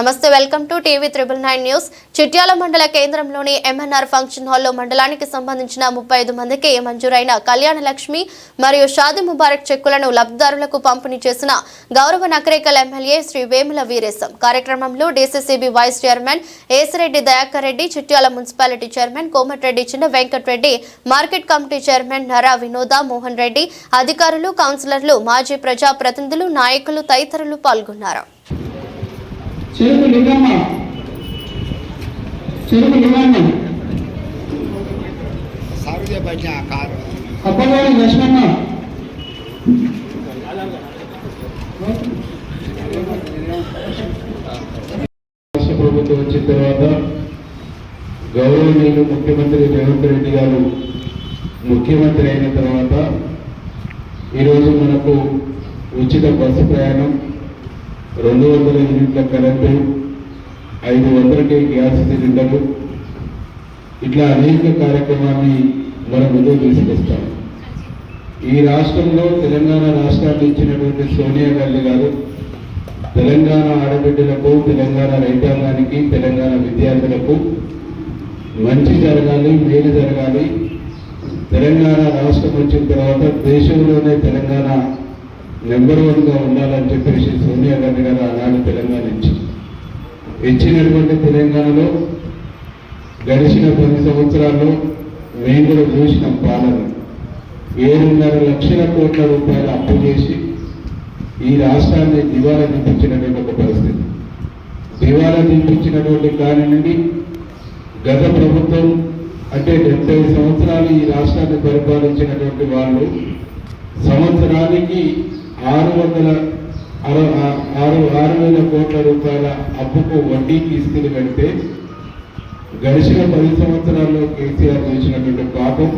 నమస్తే welcome to TV triple nine news. Chityala మండల కేంద్రంలోని ఎంఎన్ఆర్ ఫంక్షన్ హాల్లో మండలానికి సంబంధించిన ముప్పై ఐదు మందికి మంజూరైన కళ్యాణ లక్ష్మి మరియు షాది ముబారక్ చెక్కులను లబ్ధిదారులకు పంపిణీ చేసిన గౌరవ నకరేకల్ ఎమ్మెల్యే శ్రీ వేముల వీరేశం. కార్యక్రమంలో DCCB vice chairman Esireddy Dayakar Reddy Chityala municipality chairman Komatireddy Chinna Venkatareddy market committee chairman Nara Vinoda Mohan Reddy అధికారులు కౌన్సిలర్లు మాజీ ప్రజా ప్రతినిధులు నాయకులు తదితరులు పాల్గొన్నారు. చెరుకు లింగమ్మ చెరుకు లింగమ్మ కారు. అప్పగారి లక్ష్మమ్మ రాష్ట్ర ప్రభుత్వం వచ్చిన తర్వాత గౌరవనీయులు ముఖ్యమంత్రి రేవంత్ రెడ్డి గారు ముఖ్యమంత్రి అయిన తర్వాత ఈరోజు మనకు ఉచిత బస్సు ప్రయాణం రెండు వందల యూనిట్ల కరెంటు ఐదు వందలకి గ్యాస్ సిలిండర్లు. ఇట్లా అనేక కార్యక్రమాన్ని మన ముందు తీసుకొస్తాం ఈ రాష్ట్రంలో తెలంగాణ రాష్ట్రాన్ని ఇచ్చినటువంటి సోనియా గాంధీ గారు తెలంగాణ ఆడబిడ్డలకు తెలంగాణ రైతాంగానికి తెలంగాణ విద్యార్థులకు మంచి జరగాలి మేలు జరగాలి. తెలంగాణ రాష్ట్రం వచ్చిన తర్వాత దేశంలోనే తెలంగాణ నెంబర్ వన్గా ఉండాలని చెప్పేసి సోనియా గాంధీ గారు ఆనాడు తెలంగాణ ఇచ్చి ఇచ్చినటువంటి తెలంగాణలో గడిచిన పది సంవత్సరాల్లో మేము కూడా చూసిన పాలన. ఏడున్నర లక్షల కోట్ల రూపాయలు అప్పు చేసి ఈ రాష్ట్రాన్ని దివాలా దింపించినటువంటి ఒక పరిస్థితి. దివాలా దింపించినటువంటి దాని నుండి గత ప్రభుత్వం అంటే డెబ్బై సంవత్సరాలు ఈ రాష్ట్రాన్ని పరిపాలించినటువంటి వాళ్ళు సంవత్సరానికి ఆరు వందల ఆరు ఆరు వేల కోట్ల రూపాయల అప్పుకు వడ్డీ కిస్తులు కడితే గడిచిన పది సంవత్సరాల్లో కేసీఆర్ చేసినటువంటి పాపం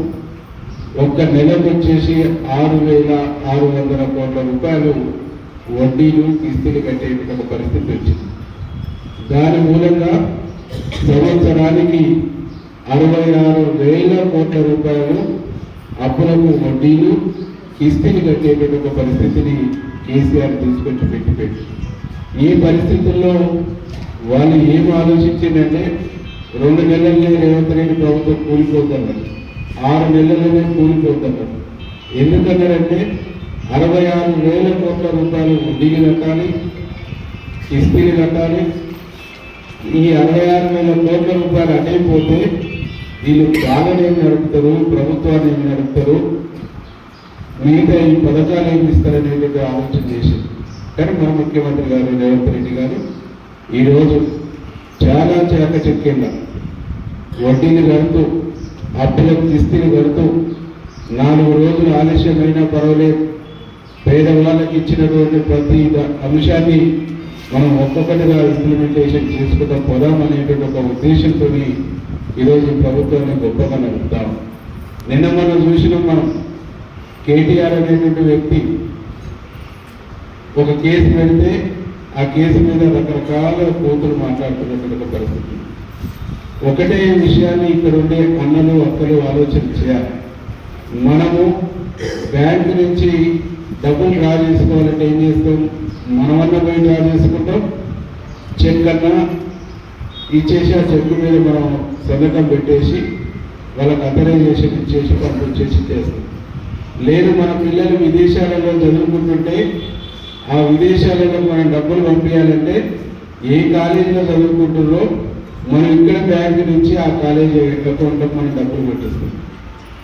ఒక్క నెలకు వచ్చేసి ఆరు వేల ఆరు వందల కోట్ల రూపాయలు వడ్డీలు కిస్తులు కట్టేటువంటి ఒక పరిస్థితి వచ్చింది. దాని మూలంగా సంవత్సరానికి అరవై ఆరు వేల కోట్ల రూపాయలు అప్పులకు వడ్డీలు కిస్తులు కట్టేటువంటి ఒక పరిస్థితిని కేసీఆర్ తీసుకొచ్చి పెట్టి పెట్టి ఈ పరిస్థితుల్లో వాళ్ళు ఏం ఆలోచించిందంటే రెండు నెలలనే రేవంత్ రెడ్డి ప్రభుత్వం కూలిపోతున్నారు ఆరు నెలలనే కూలిపోతున్నారు ఎందుకన్నారంటే అరవై ఆరు వేల కోట్ల రూపాయలు వడ్డీలు కట్టాలి కిస్తీలు కట్టాలి. ఈ అరవై ఆరు వేల కోట్ల రూపాయలు అటైపోతే వీళ్ళు పాలన ఏం నడుపుతారు? ప్రభుత్వాన్ని ఏం నడుపుతారు? మిగతా ఈ పథకాలు ఏమి ఇస్తారనేది ఆలోచన చేసింది. కానీ మన ముఖ్యమంత్రి గారు రేవంత్ రెడ్డి గారు ఈరోజు చాలా చాక చాకచక్యంగా వడ్డీని కడుతూ అప్పులకు కిస్తీలు కడుతూ నాలుగు రోజులు ఆలస్యమైనా పర్వాలేదు. పేదవాళ్ళకి ఇచ్చినటువంటి ప్రతి అంశాన్ని మనం ఒక్కొక్కటిగా ఇంప్లిమెంటేషన్ చేసుకుంటాం పోదాం అనేటువంటి ఒక ఉద్దేశంతో ఈరోజు ప్రభుత్వాన్ని గొప్పగా నడుపుతాం. నిన్న మనం చూసినాం మనం కేటీఆర్ అనేటువంటి వ్యక్తి ఒక కేసు పెడితే ఆ కేసు మీద రకరకాల కోతులు మాట్లాడుతున్నటువంటి పరిస్థితి. ఒకటే విషయాన్ని ఇక్కడ ఉండే అన్నలు అక్కలు ఆలోచన చేయాలి. మనము బ్యాంకు నుంచి డబ్బులు డ్రా చేసుకోవాలంటే ఏం చేస్తాం? మనమన్నా పోయి డ్రా చేసుకుంటాం. చెక్ అన్నా ఇచ్చేసి ఆ చెక్ మీద మనం సంతకం పెట్టేసి వాళ్ళకి అథరైజేషన్ ఇచ్చేసి పంపించేసి చేస్తాం. లేదు మన పిల్లలు విదేశాలలో చదువుకుంటుంటే ఆ విదేశాలలో మనం డబ్బులు పంపించాలంటే ఏ కాలేజీలో చదువుకుంటున్నారో మనం ఇక్కడ బ్యాంక్ నుంచి ఆ కాలేజీ అకౌంట్లో మనం డబ్బులు పెట్టిస్తాం.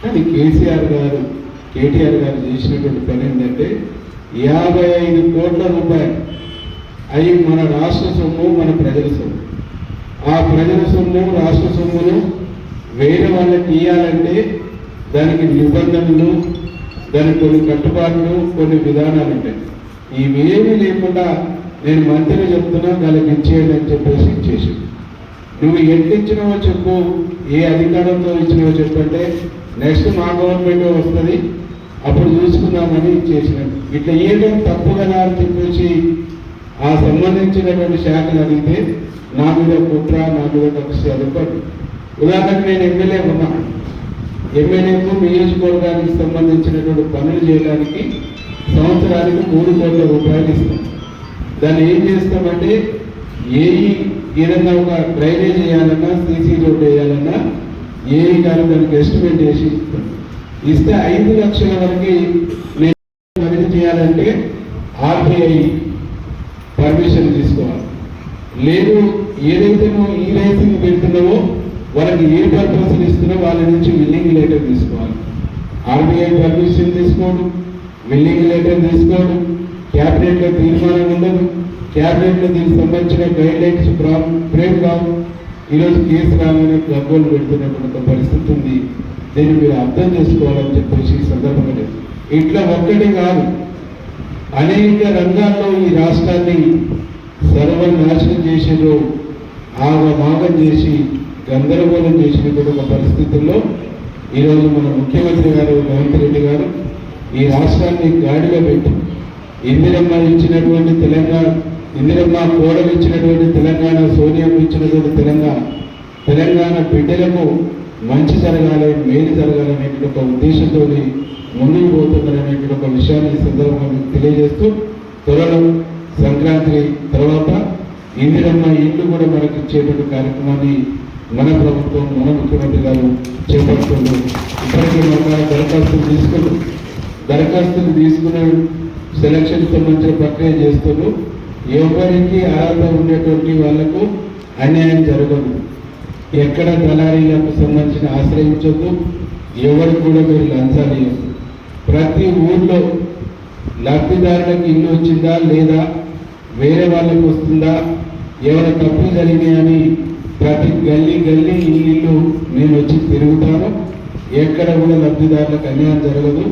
కానీ కేసీఆర్ గారు కేటీఆర్ గారు చేసినటువంటి పని ఏంటంటే యాభై ఐదు కోట్ల రూపాయలు అవి మన రాష్ట్ర సొమ్ము మన ప్రజల సొమ్ము. ఆ ప్రజల సొమ్ము రాష్ట్ర సొమ్మును వేరే వాళ్ళకి ఇవ్వాలంటే దానికి నిబంధనలు దానికి కొన్ని కట్టుబాట్లు కొన్ని విధానాలు ఉంటాయి ఇవేమీ లేకుండా నేను మంత్రిని చెప్తున్నా దానికి ఇచ్చేయండి అని చెప్పేసి ఇచ్చేసి నువ్వు ఎట్లా చెప్పు ఏ అధికారంతో ఇచ్చినావో చెప్పంటే నెక్స్ట్ మా గవర్నమెంట్ వస్తుంది అప్పుడు చూసుకుందామని ఇచ్చేసినాం ఇట్లా ఏదో తప్పు కదా అని చెప్పేసి ఆ సంబంధించినటువంటి శాఖలు అడిగితే నా మీద కుట్ర నా మీద కక్ష అనుకోండి ఉదాహరణకు నేను ఎమ్మెల్యే ఉన్నాను ఎమ్మెల్యేకు నియోజకవర్గానికి సంబంధించినటువంటి పనులు చేయడానికి సంవత్సరానికి మూడు కోట్ల రూపాయలు ఇస్తాం. దాన్ని ఏం చేస్తామంటే ఏ ఏదైనా ఒక డ్రైనేజ్ వేయాలన్నా సీసీ రోడ్ వేయాలన్నా ఏ గారు దానికి ఎస్టిమేట్ చేసి ఇస్తాం. ఇస్తే ఐదు లక్షల వరకు నేను చేయాలంటే ఆర్బీఐ పర్మిషన్ తీసుకోవాలి. లేదు ఏదైతే నువ్వు ఈ రైసింగ్ పెడుతున్నావో వాళ్ళకి ఏ పర్పస్లు ఇస్తున్నా వాళ్ళ నుంచి విల్లింగ్ లెటర్ తీసుకోవాలి. ఆర్బీఐ పర్మిషన్ తీసుకోడు విల్లింగ్ లెటర్ తీసుకోడు. క్యాబినెట్లో తీర్మానం ఉండదు. క్యాబినెట్లో దీనికి సంబంధించిన గైడ్ లైన్స్ ఫ్రేమ్ కావు. ఈరోజు కేసు రాగానే గగ్గోలు పెడుతున్నటువంటి పరిస్థితి ఉంది. దీన్ని మీరు అర్థం చేసుకోవాలని చెప్పేసి సందర్భంగా లేదు. ఇట్లా ఒక్కటే కాదు. అనేక రంగాల్లో ఈ రాష్ట్రాన్ని సర్వనాశనం చేసేదో ఆగమాగం చేసి గందరగోళం చేసినటువంటి ఒక పరిస్థితుల్లో ఈరోజు మన ముఖ్యమంత్రి గారు రేవంత్ రెడ్డి గారు ఈ రాష్ట్రాన్ని గాడిలో పెట్టి ఇందిరమ్మ ఇచ్చినటువంటి తెలంగాణ ఇందిరమ్మ కోడలు ఇచ్చినటువంటి తెలంగాణ సోనియా ఇచ్చినటువంటి తెలంగాణ తెలంగాణ బిడ్డలకు మంచి జరగాలి మేలు జరగాలి అనేటువంటి ఒక ఉద్దేశంతో ముందుకు పోతున్నారనేటువంటి ఒక విషయాన్ని ఈ సందర్భంగా మీకు తెలియజేస్తూ త్వరలో సంక్రాంతి తర్వాత ఇందిరమ్మ ఇల్లు కూడా మనకు ఇచ్చేటువంటి కార్యక్రమాన్ని మన ప్రభుత్వం మన ముఖ్యమంత్రి గారు చేపడుతుంది ఇప్పటికే మన దరఖాస్తులు తీసుకున్నారు దరఖాస్తులు తీసుకునే సెలక్షన్ సంబంధించిన ప్రక్రియ చేస్తున్నారు ఎవరికి అర్హత ఉండేటువంటి వాళ్ళకు అన్యాయం జరగదు. ఎక్కడ దళారీలకు సంబంధించిన ఆశ్రయించదు ఎవరికి కూడా మీరు లంచాలు ఇవ్వద్దు ప్రతి ఊర్లో లబ్ధిదారులకు ఇల్లు వచ్చిందా లేదా వేరే వాళ్ళకి వస్తుందా ఎవరి తప్పులు జరిగినాయని ప్రతి గల్లీ గల్లీ ఇల్లు నేను వచ్చి తిరుగుతాను. ఎక్కడ కూడా లబ్ధిదారులకు అన్యాయం జరగదు.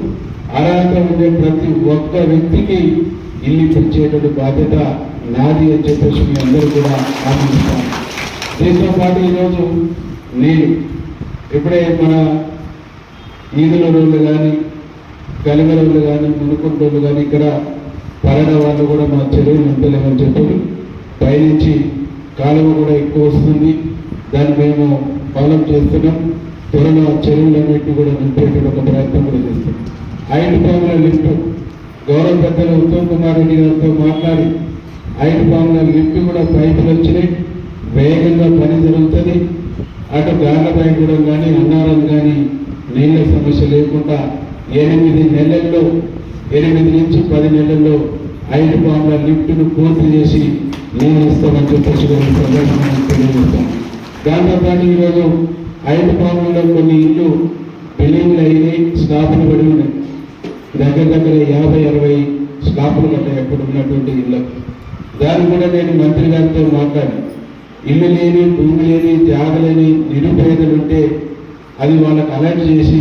అర్హత ఉండే ప్రతి ఒక్క వ్యక్తికి ఇల్లు ఇప్పించేటువంటి బాధ్యత నాది అని చెప్పేసి మీ అందరూ కూడా ఆశిస్తాను. దీంతో పాటు ఈరోజు నేను ఇప్పుడే మన ఈదుల రోజులు కానీ కలిగలలో కానీ మునుకుంటోళ్ళు కానీ ఇక్కడ పరణ వాళ్ళు కూడా మా చెరువు ఉండలేమని చెప్పారు పైనుంచి కాలువ కూడా ఎక్కువ వస్తుంది. దాన్ని మేము పాలన చేస్తున్నాం. త్వరలో చెరువులన్నింటినీ కూడా నింపేటువంటి ఒక ప్రయత్నం కూడా చేస్తున్నాం. ఐదు పాముల లిఫ్ట్. గౌరవ పెద్దలు ఉత్తమ్ కుమార్ రెడ్డి గారితో మాట్లాడి ఐదు పాముల లిఫ్ట్ కూడా పైపులు వచ్చినాయి. వేగంగా పని జరుగుతుంది. అటు గార్లపైగూడెం కానీ అన్నారం కానీ నీళ్ళ సమస్య లేకుండా ఎనిమిది నెలల్లో ఎనిమిది నుంచి పది నెలల్లో ఐదు పాముల లిఫ్ట్ను పూర్తి చేసి నేను ఇస్తామని చెప్పేసి కూడా ఈ దాంతోపాటు ఈరోజు ఐదు పాములలో కొన్ని ఇల్లు బిల్డింగ్లు అయినాయి స్లాపులు పడి ఉన్నాయి దగ్గర దగ్గర యాభై అరవై స్లాపులు కట్టాయి అక్కడ ఉన్నటువంటి ఇళ్ళు దాన్ని కూడా నేను మంత్రి గారితో మాట్లాడి ఇల్లు లేని భూమి లేని త్యాగలేని లేని నిరుపేదలు ఉంటే అది వాళ్ళకి అలర్ట్ చేసి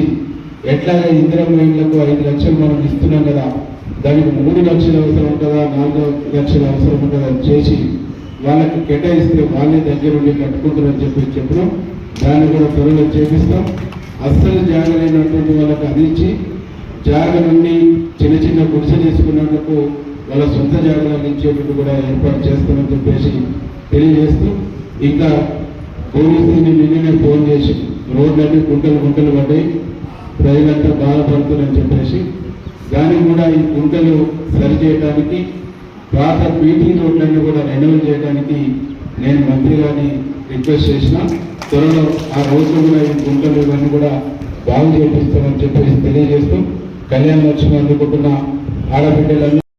ఎట్లాగా ఇందిరా ఇళ్ళకు ఐదు లక్షలు మనం ఇస్తున్నాం కదా. దానికి మూడు లక్షలు అవసరం ఉంటుందా నాలుగు లక్షలు అవసరం ఉంటుందా అని చేసి వాళ్ళకి కేటాయిస్తే వాళ్ళే దగ్గరుండి కట్టుకుంటారని చెప్పి చెప్పినాం. దాన్ని కూడా త్వరలో చేపిస్తాం. అస్సలు జాగలేనటువంటి వాళ్ళకి అందించి జాగ నుండి చిన్న చిన్న గుడిసె తీసుకున్నందుకు వాళ్ళ సొంత జాగాలను ఇచ్చేటట్టు కూడా ఏర్పాటు చేస్తామని చెప్పేసి తెలియజేస్తూ ఇంకా పోలీసుని నిన్ననే ఫోన్ చేసి రోడ్లన్నీ గుంటలు గుంటలు పడ్డాయి. ప్రజలంతా బాధపడుతున్నారని చెప్పేసి దాన్ని కూడా ఈ గుంటలు సరిచేయడానికి పాత రోడ్లన్నీ కూడా రెన్యువల్ చేయడానికి నేను మంత్రి గారిని రిక్వెస్ట్ చేసిన. త్వరలో ఆ రోడ్లు కూడా ఈ గుంటలు ఇవన్నీ కూడా బాగు చేపిస్తామని చెప్పేసి తెలియజేస్తూ కళ్యాణ లక్ష్మి అందుకుంటున్న ఆడబిడ్డలన్నీ